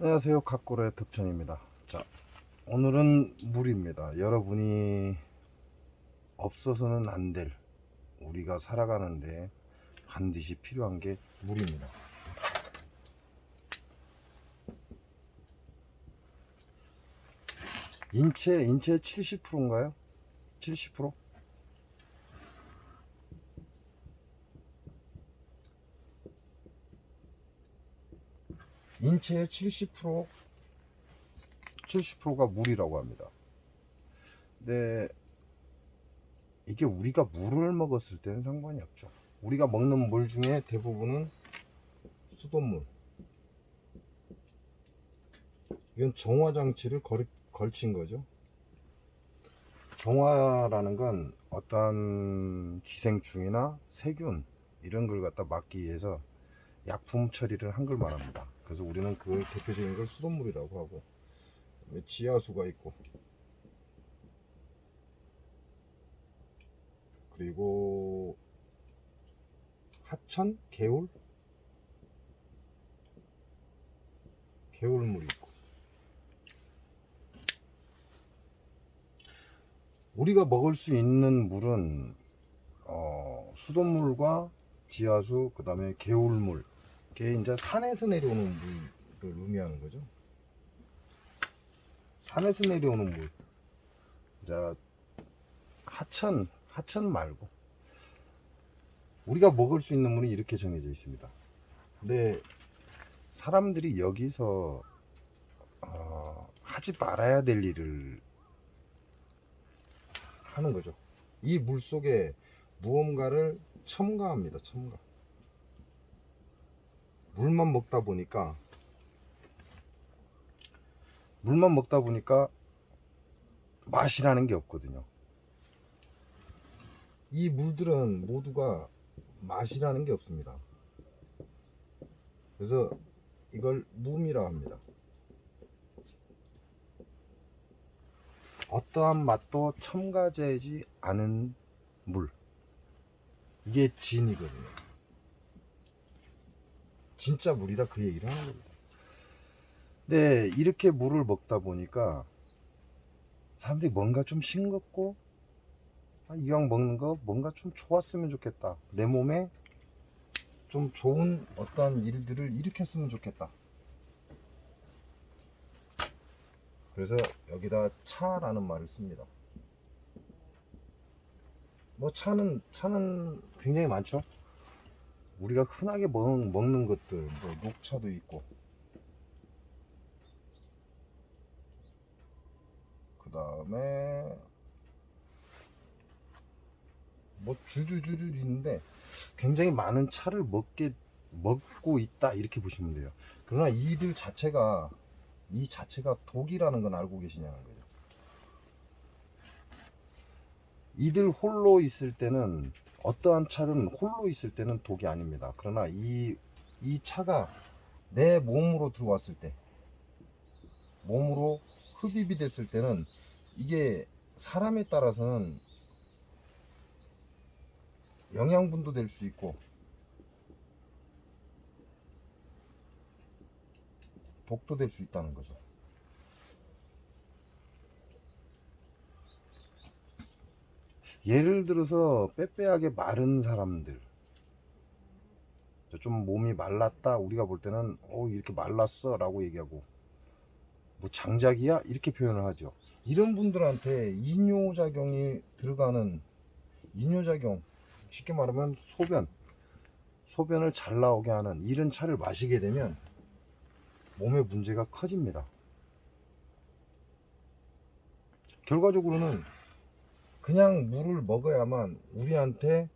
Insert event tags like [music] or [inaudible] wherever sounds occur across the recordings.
안녕하세요. 각고의 덕천입니다. 자, 오늘은 물입니다. 여러분이 없어서는 안 될 우리가 살아가는데 반드시 필요한 게 물입니다. 인체 인체 70%인가요? 70%? 인체의 70% 70%가 물이라고 합니다. 근데 이게 우리가 물을 먹었을 때는 상관이 없죠. 우리가 먹는 물 중에 대부분은 수돗물. 이건 정화 장치를 걸, 걸친 거죠. 정화라는 건 어떠한 기생충이나 세균 이런 걸 갖다 막기 위해서 약품 처리를 한걸 말합니다. 그래서 우리는 그 대표적인 걸 수돗물이라고 하고 지하수가 있고 그리고 하천, 개울, 개울물이 있고. 우리가 먹을 수 있는 물은 어, 수돗물과 지하수, 그 다음에 개울물 이게 이제 산에서 내려오는 물을 의미하는 거죠. 산에서 내려오는 물. 자, 하천, 하천 말고. 우리가 먹을 수 있는 물이 이렇게 정해져 있습니다. 근데 사람들이 여기서 어, 하지 말아야 될 일을 하는 거죠. 이 물 속에 무언가를 첨가합니다. 첨가. 물만 먹다 보니까 물만 먹다 보니까 맛이라는 게 없거든요. 이 물들은 모두가 맛이라는 게 없습니다. 그래서 이걸 무미라 합니다. 어떠한 맛도 첨가되지 않은 물. 이게 진이거든요. 진짜 물이다 그 얘기를 하는 겁니다. 네, 이렇게 물을 먹다 보니까 사람들이 뭔가 좀 싱겁고 아, 이왕 먹는 거 뭔가 좀 좋았으면 좋겠다. 내 몸에 좀 좋은 어떤 일들을 일으켰으면 좋겠다. 그래서 여기다 차라는 말을 씁니다. 뭐 차는 차는 굉장히 많죠. 우리가 흔하게 먹는, 먹는 것들 뭐 녹차도 있고 그 다음에 뭐 주주주주 있는데 굉장히 많은 차를 먹게 먹고 있다 이렇게 보시면 돼요. 그러나 이들 자체가 이 자체가 독이라는 건 알고 계시냐는 거죠. 이들 홀로 있을 때는 어떠한 차든 홀로 있을 때는 독이 아닙니다. 그러나 이, 이 차가 내 몸으로 들어왔을 때, 몸으로 흡입이 됐을 때는 이게 사람에 따라서는 영양분도 될 수 있고, 독도 될 수 있다는 거죠. 예를 들어서 빼빼하게 마른 사람들. 좀 몸이 말랐다. 우리가 볼 때는 어 이렇게 말랐어. 라고 얘기하고. 뭐 장작이야? 이렇게 표현을 하죠. 이런 분들한테 이뇨작용이 들어가는 이뇨작용 쉽게 말하면 소변. 소변을 잘 나오게 하는 이런 차를 마시게 되면 몸에 문제가 커집니다. 결과적으로는 그냥 물을 먹어야만 우리한테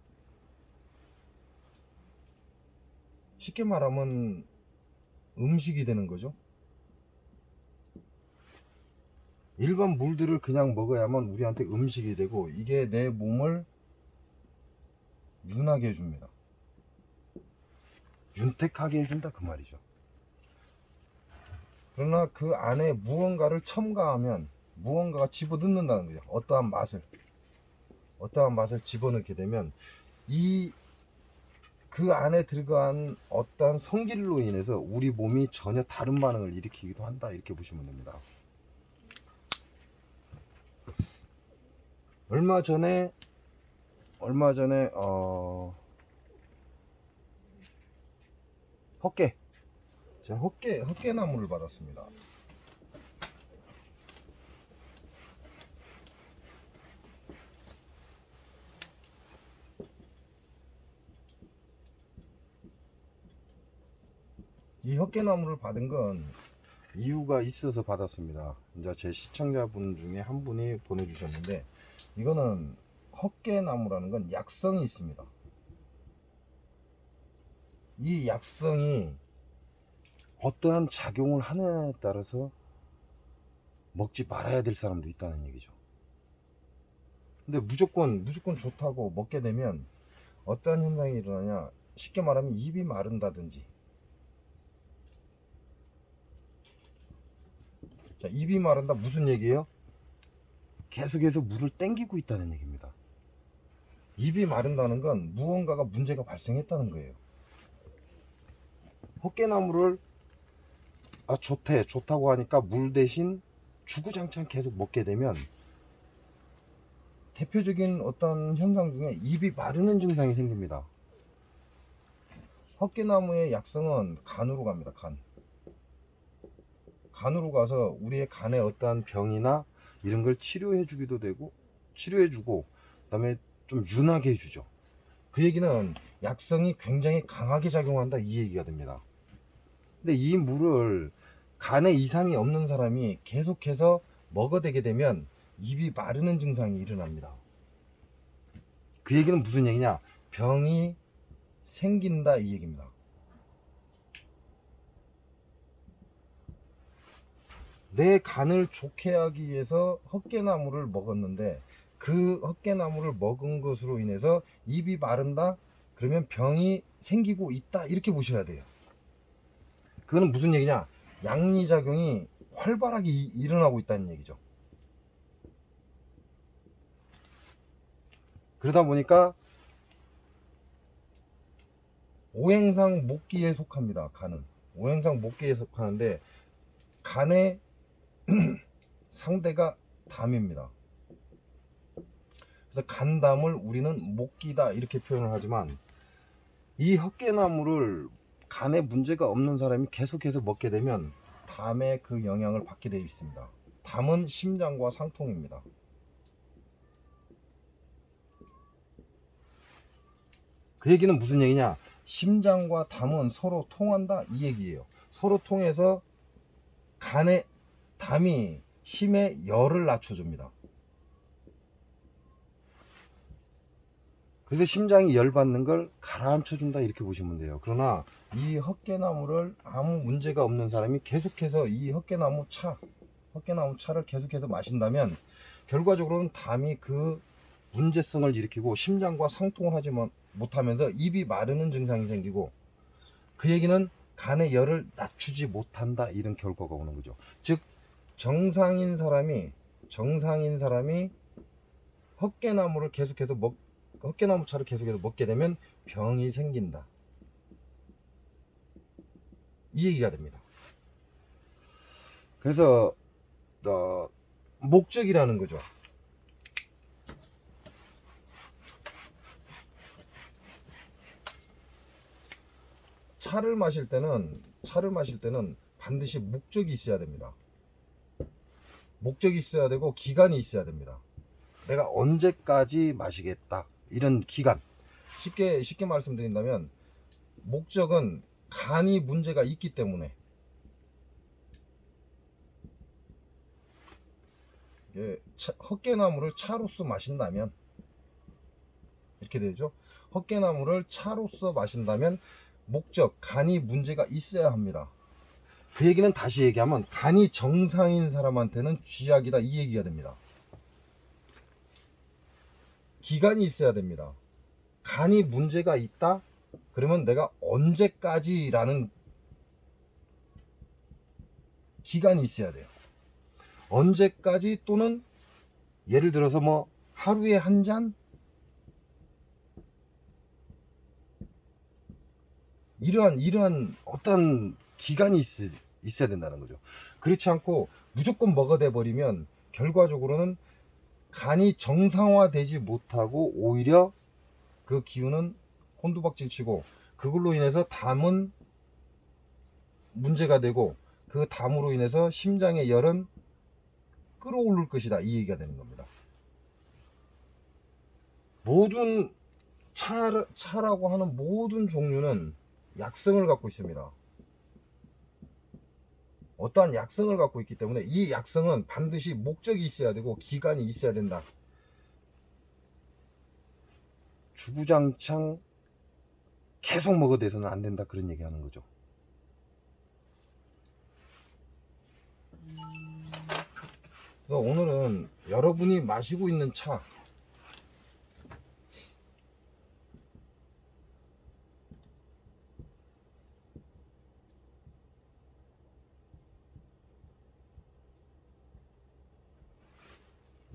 쉽게 말하면 음식이 되는 거죠. 일반 물들을 그냥 먹어야만 우리한테 음식이 되고 이게 내 몸을 윤하게 해줍니다. 윤택하게 해준다 그 말이죠. 그러나 그 안에 무언가를 첨가하면 무언가가 집어넣는다는 거죠. 어떠한 맛을. 어떠한 맛을 집어넣게 되면 이 그 안에 들어간 어떠한 성질로 인해서 우리 몸이 전혀 다른 반응을 일으키기도 한다 이렇게 보시면 됩니다. 얼마 전에 얼마 전에 어 헛개 제가 헛개 헛개 나무를 받았습니다. 이 헛개나무를 받은 건 이유가 있어서 받았습니다. 이제 제 시청자분 중에 한 분이 보내주셨는데 이거는 헛개나무라는 건 약성이 있습니다. 이 약성이 어떠한 작용을 하느냐에 따라서 먹지 말아야 될 사람도 있다는 얘기죠. 근데 무조건 무조건 좋다고 먹게 되면 어떠한 현상이 일어나냐? 쉽게 말하면 입이 마른다든지 자, 입이 마른다 무슨 얘기예요? 계속해서 물을 땡기고 있다는 얘기입니다. 입이 마른다는 건 무언가가 문제가 발생했다는 거예요. 헛개나무를 아 좋대 좋다고 하니까 물 대신 주구장창 계속 먹게 되면 대표적인 어떤 현상 중에 입이 마르는 증상이 생깁니다. 헛개나무의 약성은 간으로 갑니다. 간. 간으로 가서 우리의 간에 어떠한 병이나 이런 걸 치료해 주기도 되고 치료해 주고 그다음에 좀 윤하게 해 주죠. 그 얘기는 약성이 굉장히 강하게 작용한다 이 얘기가 됩니다. 근데 이 물을 간에 이상이 없는 사람이 계속해서 먹어대게 되면 입이 마르는 증상이 일어납니다. 그 얘기는 무슨 얘기냐? 병이 생긴다 이 얘기입니다. 내 간을 좋게 하기 위해서 헛개나무를 먹었는데 그 헛개나무를 먹은 것으로 인해서 입이 마른다? 그러면 병이 생기고 있다 이렇게 보셔야 돼요. 그거는 무슨 얘기냐? 양리작용이 활발하게 이- 일어나고 있다는 얘기죠. 그러다 보니까 오행상 목기에 속합니다. 간은 오행상 목기에 속하는데 간의 [clears throat] 상대가 담입니다. 그래서 간담을 우리는 목기다 이렇게 표현을 하지만 이 헛개나무를 간에 문제가 없는 사람이 계속해서 먹게 되면 담의 그 영향을 받게 되어 있습니다. 담은 심장과 상통입니다. 그 얘기는 무슨 얘기냐? 심장과 담은 서로 통한다 이 얘기예요. 서로 통해서 간의 담이 힘의 열을 낮춰줍니다. 그래서 심장이 열받는 걸 가라앉혀준다 이렇게 보시면 돼요. 그러나 이 헛개나무를 아무 문제가 없는 사람이 계속해서 이 헛개나무 차, 헛개나무 차를 계속해서 마신다면 결과적으로는 담이 그 문제성을 일으키고 심장과 상통을 하지 못- 못하면서 입이 마르는 증상이 생기고 그 얘기는 간의 열을 낮추지 못한다 이런 결과가 오는 거죠. 즉 정상인 사람이 정상인 사람이 헛개나무를 계속해서 먹 헛개나무 차를 계속해서 먹게 되면 병이 생긴다. 이 얘기가 됩니다. 그래서 어, 목적이라는 거죠. 차를 마실 때는 차를 마실 때는 반드시 목적이 있어야 됩니다. 목적이 있어야 되고 기간이 있어야 됩니다. 내가 언제까지 마시겠다 이런 기간 쉽게 쉽게 말씀드린다면 목적은 간이 문제가 있기 때문에 이게 차- 헛개나무를 차로서 마신다면 이렇게 되죠. 헛개나무를 차로서 마신다면 목적 간이 문제가 있어야 합니다. 그 얘기는 다시 얘기하면 간이 정상인 사람한테는 쥐약이다 이 얘기가 됩니다. 기간이 있어야 됩니다. 간이 문제가 있다? 그러면 내가 언제까지라는 기간이 있어야 돼요. 언제까지 또는 예를 들어서 뭐 하루에 한 잔? 이러한 이러한 어떤 기간이 있, 있어야 된다는 거죠. 그렇지 않고 무조건 먹어대 버리면 결과적으로는 간이 정상화되지 못하고 오히려 그 기운은 곤두박질 치고 그걸로 인해서 담은 문제가 되고 그 담으로 인해서 심장의 열은 끌어오를 것이다 이 얘기가 되는 겁니다. 모든 차, 차라고 하는 모든 종류는 약성을 갖고 있습니다. 어떠한 약성을 갖고 있기 때문에 이 약성은 반드시 목적이 있어야 되고 기간이 있어야 된다. 주구장창 계속 먹어대서는 안 된다 그런 얘기 하는 거죠. 그래서 오늘은 여러분이 마시고 있는 차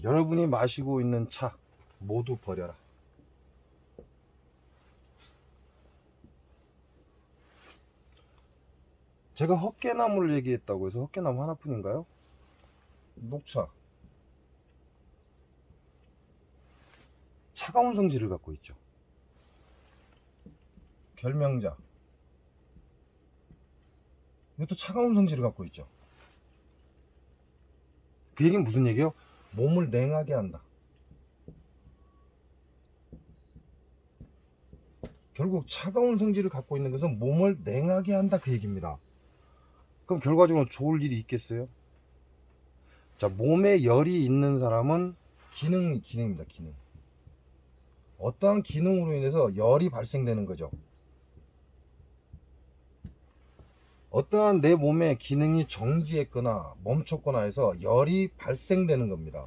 여러분이 마시고 있는 차 모두 버려라. 제가 헛개나무를 얘기했다고 해서 헛개나무 하나뿐인가요? 녹차. 차가운 성질을 갖고 있죠. 결명자. 이것도 차가운 성질을 갖고 있죠. 그 얘기는 무슨 얘기예요? 몸을 냉하게 한다. 결국 차가운 성질을 갖고 있는 것은 몸을 냉하게 한다 그 얘기입니다. 그럼 결과적으로 좋을 일이 있겠어요? 자, 몸에 열이 있는 사람은 기능, 기능입니다, 기능. 어떠한 기능으로 인해서 열이 발생되는 거죠. 어떠한 내 몸의 기능이 정지했거나 멈췄거나 해서 열이 발생되는 겁니다.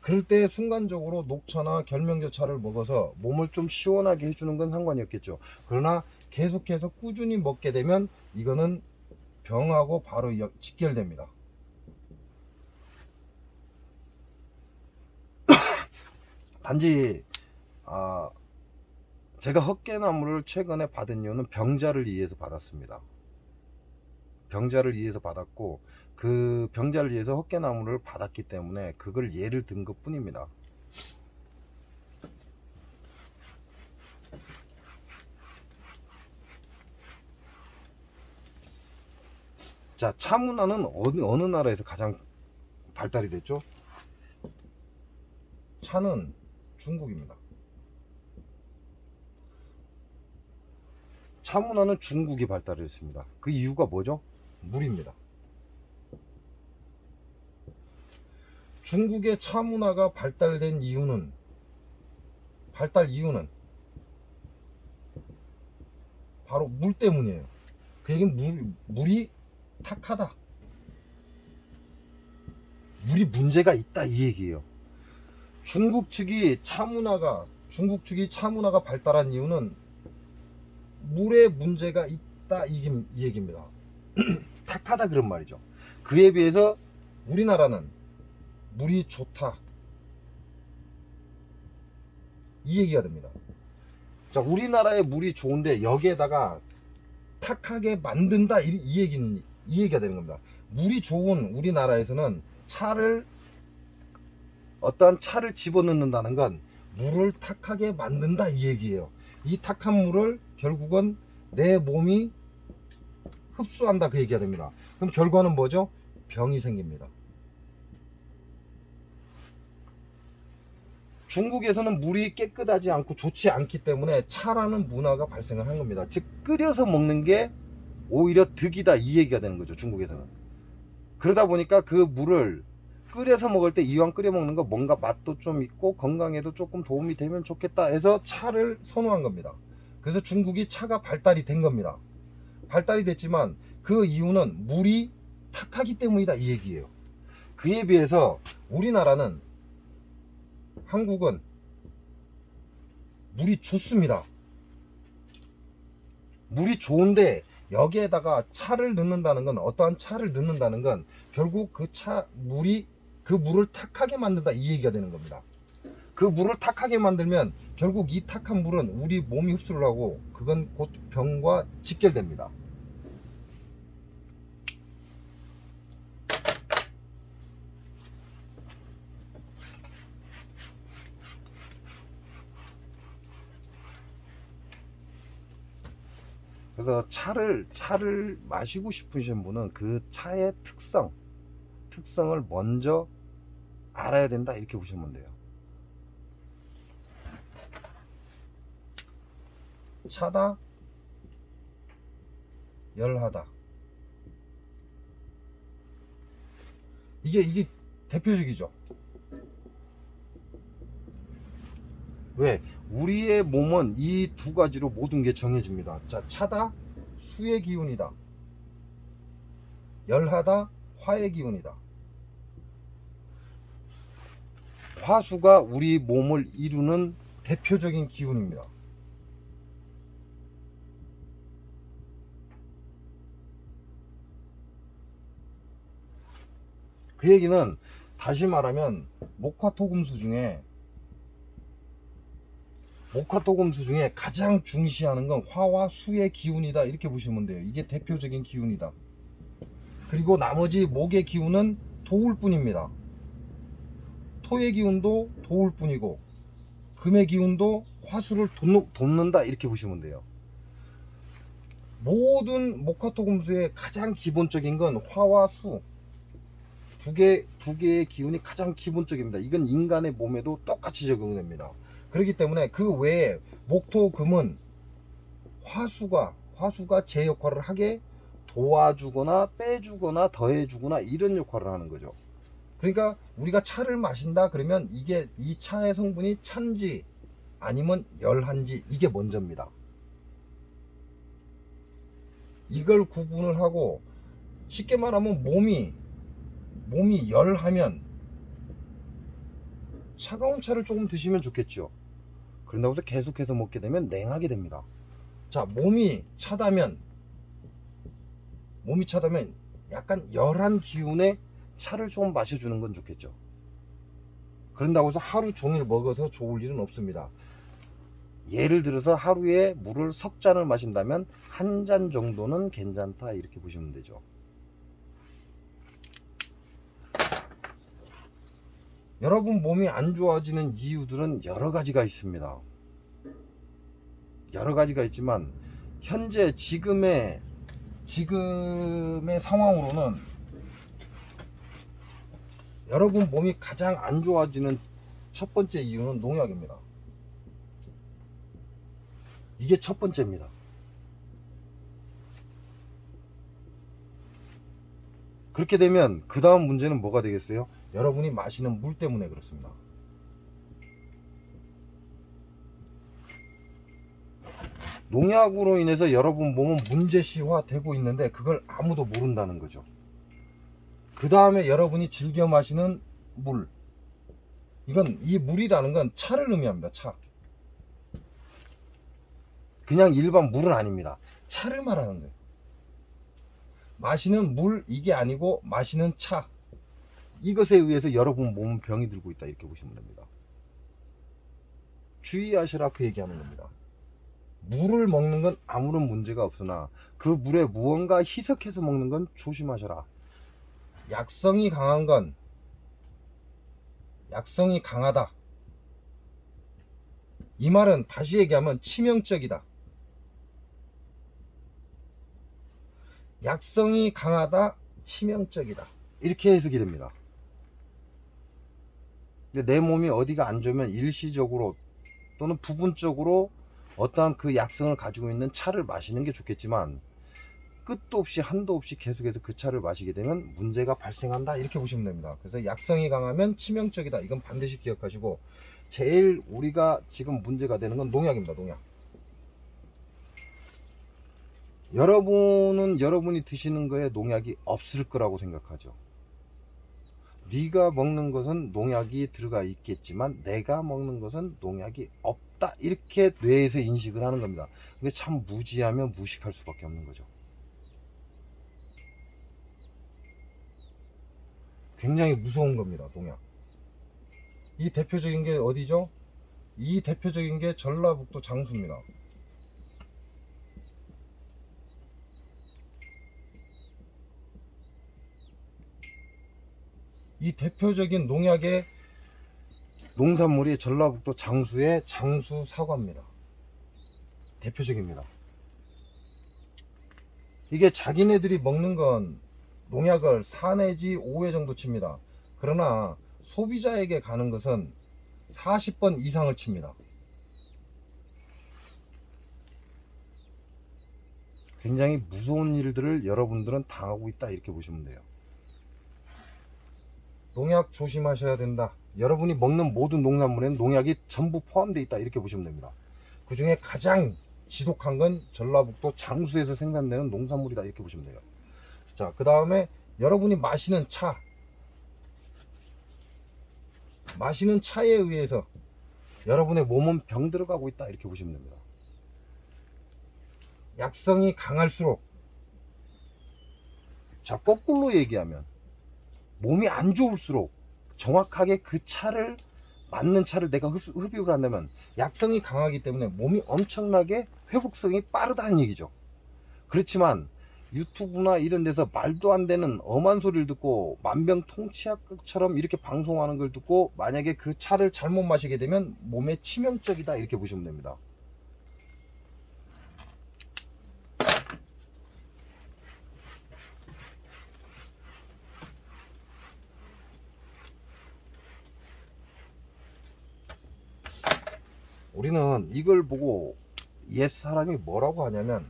그럴 때 순간적으로 녹차나 결명제차를 먹어서 몸을 좀 시원하게 해주는 건 상관이 없겠죠. 그러나 계속해서 꾸준히 먹게 되면 이거는 병하고 바로 여- 직결됩니다. [coughs] 단지 아, 제가 헛개나무를 최근에 받은 이유는 병자를 위해서 받았습니다. 병자를 위해서 받았고 그 병자를 위해서 헛개나무를 받았기 때문에 그걸 예를 든 것 뿐입니다. 자, 차 문화는 어느, 어느 나라에서 가장 발달이 됐죠? 차는 중국입니다. 차 문화는 중국이 발달했습니다. 그 이유가 뭐죠? 물입니다. 중국의 차 문화가 발달된 이유는 발달 이유는 바로 물 때문이에요. 그 얘기는 물, 물이 탁하다. 물이 문제가 있다 이 얘기예요. 중국 측이 차 문화가 중국 측이 차 문화가 발달한 이유는 물에 문제가 있다 이, 얘기- 이 얘기입니다. [clears throat] 탁하다 그런 말이죠. 그에 비해서 우리나라는 물이 좋다. 이 얘기가 됩니다. 자, 우리나라의 물이 좋은데 여기에다가 탁하게 만든다 이, 이 얘기는 이 얘기가 되는 겁니다. 물이 좋은 우리나라에서는 차를 어떠한 차를 집어넣는다는 건 물을 탁하게 만든다 이 얘기예요. 이 탁한 물을 결국은 내 몸이 흡수한다 그 얘기가 됩니다. 그럼 결과는 뭐죠? 병이 생깁니다. 중국에서는 물이 깨끗하지 않고 좋지 않기 때문에 차라는 문화가 발생을 한 겁니다. 즉 끓여서 먹는 게 오히려 득이다 이 얘기가 되는 거죠. 중국에서는. 그러다 보니까 그 물을 끓여서 먹을 때 이왕 끓여 먹는 거 뭔가 맛도 좀 있고 건강에도 조금 도움이 되면 좋겠다 해서 차를 선호한 겁니다. 그래서 중국이 차가 발달이 된 겁니다. 발달이 됐지만 그 이유는 물이 탁하기 때문이다 이 얘기예요. 그에 비해서 우리나라는 한국은 물이 좋습니다. 물이 좋은데 여기에다가 차를 넣는다는 건 어떠한 차를 넣는다는 건 결국 그 차 물이 그 물을 탁하게 만든다 이 얘기가 되는 겁니다. 그 물을 탁하게 만들면 결국 이 탁한 물은 우리 몸이 흡수를 하고 그건 곧 병과 직결됩니다. 그래서 차를 차를 마시고 싶으신 분은 그 차의 특성 특성을 먼저 알아야 된다 이렇게 보시면 돼요. 차다 열하다 이게 이게 대표적이죠. 왜? 우리의 몸은 이 두 가지로 모든 게 정해집니다. 자, 차다 수의 기운이다. 열하다 화의 기운이다. 화수가 우리 몸을 이루는 대표적인 기운입니다. 그 얘기는 다시 말하면 목화토금수 중에 목화토금수 중에 가장 중시하는 건 화와 수의 기운이다 이렇게 보시면 돼요. 이게 대표적인 기운이다. 그리고 나머지 목의 기운은 도울 뿐입니다. 토의 기운도 도울 뿐이고 금의 기운도 화수를 돕는, 돕는다 이렇게 보시면 돼요. 모든 목화토금수의 가장 기본적인 건 화와 수. 두 개, 두 개의 기운이 가장 기본적입니다. 이건 인간의 몸에도 똑같이 적용됩니다. 그렇기 때문에 그 외에 목토 금은 화수가 화수가 제 역할을 하게 도와주거나 빼주거나 더해주거나 이런 역할을 하는 거죠. 그러니까 우리가 차를 마신다 그러면 이게 이 차의 성분이 찬지 아니면 열한지 이게 먼저입니다. 이걸 구분을 하고 쉽게 말하면 몸이 몸이 열하면 차가운 차를 조금 드시면 좋겠죠. 그런다고 해서 계속해서 먹게 되면 냉하게 됩니다. 자, 몸이 차다면 몸이 차다면 약간 열한 기운의 차를 조금 마셔주는 건 좋겠죠. 그런다고 해서 하루 종일 먹어서 좋을 일은 없습니다. 예를 들어서 하루에 물을 석 잔을 마신다면 한 잔 정도는 괜찮다 이렇게 보시면 되죠. 여러분 몸이 안 좋아지는 이유들은 여러 가지가 있습니다. 여러 가지가 있지만 현재 지금의 지금의 상황으로는 여러분 몸이 가장 안 좋아지는 첫 번째 이유는 농약입니다. 이게 첫 번째입니다. 그렇게 되면 그 다음 문제는 뭐가 되겠어요? 여러분이 마시는 물 때문에 그렇습니다. 농약으로 인해서 여러분 몸은 문제시화 되고 있는데 그걸 아무도 모른다는 거죠. 그 다음에 여러분이 즐겨 마시는 물. 이건 이 물이라는 건 차를 의미합니다. 차. 그냥 일반 물은 아닙니다. 차를 말하는 거예요. 마시는 물 이게 아니고 마시는 차. 이것에 의해서 여러분 몸은 병이 들고 있다 이렇게 보시면 됩니다. 주의하시라 그 얘기하는 겁니다. 물을 먹는 건 아무런 문제가 없으나 그 물에 무언가 희석해서 먹는 건 조심하셔라. 약성이 강한 건 약성이 강하다. 이 말은 다시 얘기하면 치명적이다. 약성이 강하다, 치명적이다. 이렇게 해석이 됩니다. 근데 내 몸이 어디가 안 좋으면 일시적으로 또는 부분적으로 어떠한 그 약성을 가지고 있는 차를 마시는 게 좋겠지만 끝도 없이 한도 없이 계속해서 그 차를 마시게 되면 문제가 발생한다 이렇게 보시면 됩니다. 그래서 약성이 강하면 치명적이다. 이건 반드시 기억하시고 제일 우리가 지금 문제가 되는 건 농약입니다. 농약. 여러분은 여러분이 드시는 거에 농약이 없을 거라고 생각하죠. 네가 먹는 것은 농약이 들어가 있겠지만 내가 먹는 것은 농약이 없다 이렇게 뇌에서 인식을 하는 겁니다. 근데 참 무지하면 무식할 수밖에 없는 거죠. 굉장히 무서운 겁니다. 농약. 이 대표적인 게 어디죠? 이 대표적인 게 전라북도 장수입니다. 이 대표적인 농약의 농산물이 전라북도 장수의 장수 사과입니다. 대표적입니다. 이게 자기네들이 먹는 건 농약을 4 내지 5회 정도 칩니다. 그러나 소비자에게 가는 것은 40번 이상을 칩니다. 굉장히 무서운 일들을 여러분들은 당하고 있다 이렇게 보시면 돼요. 농약 조심하셔야 된다. 여러분이 먹는 모든 농산물에는 농약이 전부 포함되어 있다 이렇게 보시면 됩니다. 그 중에 가장 지독한 건 전라북도 장수에서 생산되는 농산물이다 이렇게 보시면 돼요. 자, 그 다음에 여러분이 마시는 차, 마시는 차에 의해서 여러분의 몸은 병 들어가고 있다 이렇게 보시면 됩니다. 약성이 강할수록 자 거꾸로 얘기하면 몸이 안 좋을수록 정확하게 그 차를 맞는 차를 내가 흡, 흡입을 한다면 약성이 강하기 때문에 몸이 엄청나게 회복성이 빠르다는 얘기죠. 그렇지만 유튜브나 이런 데서 말도 안 되는 엄한 소리를 듣고 만병통치약처럼 이렇게 방송하는 걸 듣고 만약에 그 차를 잘못 마시게 되면 몸에 치명적이다 이렇게 보시면 됩니다. 우리는 이걸 보고 옛 사람이 뭐라고 하냐면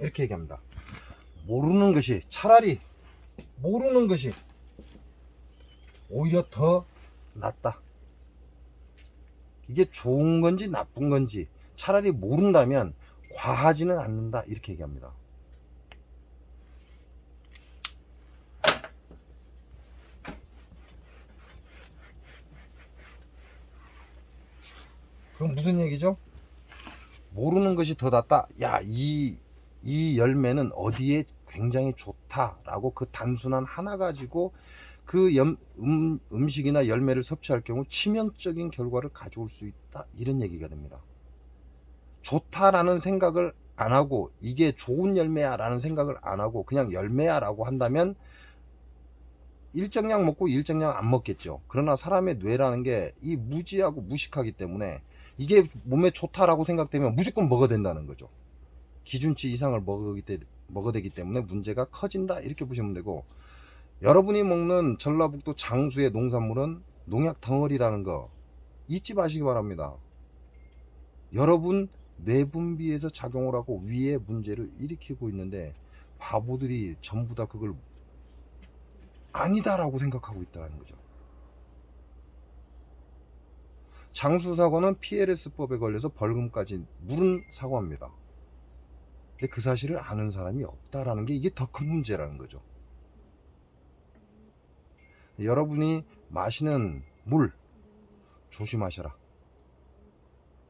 이렇게 얘기합니다. 모르는 것이 차라리 모르는 것이 오히려 더 낫다. 이게 좋은 건지 나쁜 건지 차라리 모른다면 과하지는 않는다 이렇게 얘기합니다. 그럼 무슨 얘기죠? 모르는 것이 더 낫다. 야, 이, 이 열매는 어디에 굉장히 좋다라고 그 단순한 하나 가지고 그 염, 음, 음식이나 열매를 섭취할 경우 치명적인 결과를 가져올 수 있다. 이런 얘기가 됩니다. 좋다라는 생각을 안 하고 이게 좋은 열매야 라는 생각을 안 하고 그냥 열매야 라고 한다면 일정량 먹고 일정량 안 먹겠죠. 그러나 사람의 뇌라는 게 이 무지하고 무식하기 때문에 이게 몸에 좋다라고 생각되면 무조건 먹어야 된다는 거죠. 기준치 이상을 때, 먹어대기 때문에 문제가 커진다 이렇게 보시면 되고 여러분이 먹는 전라북도 장수의 농산물은 농약 덩어리라는 거 잊지 마시기 바랍니다. 여러분 뇌분비에서 작용을 하고 위에 문제를 일으키고 있는데 바보들이 전부 다 그걸 아니다라고 생각하고 있다는 거죠. 장수 사고는 PLS법에 걸려서 벌금까지 물은 사고입니다. 근데 그 사실을 아는 사람이 없다라는 게 이게 더 큰 문제라는 거죠. 여러분이 마시는 물 조심하셔라.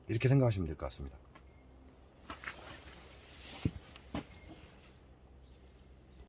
이렇게 생각하시면 될 것 같습니다.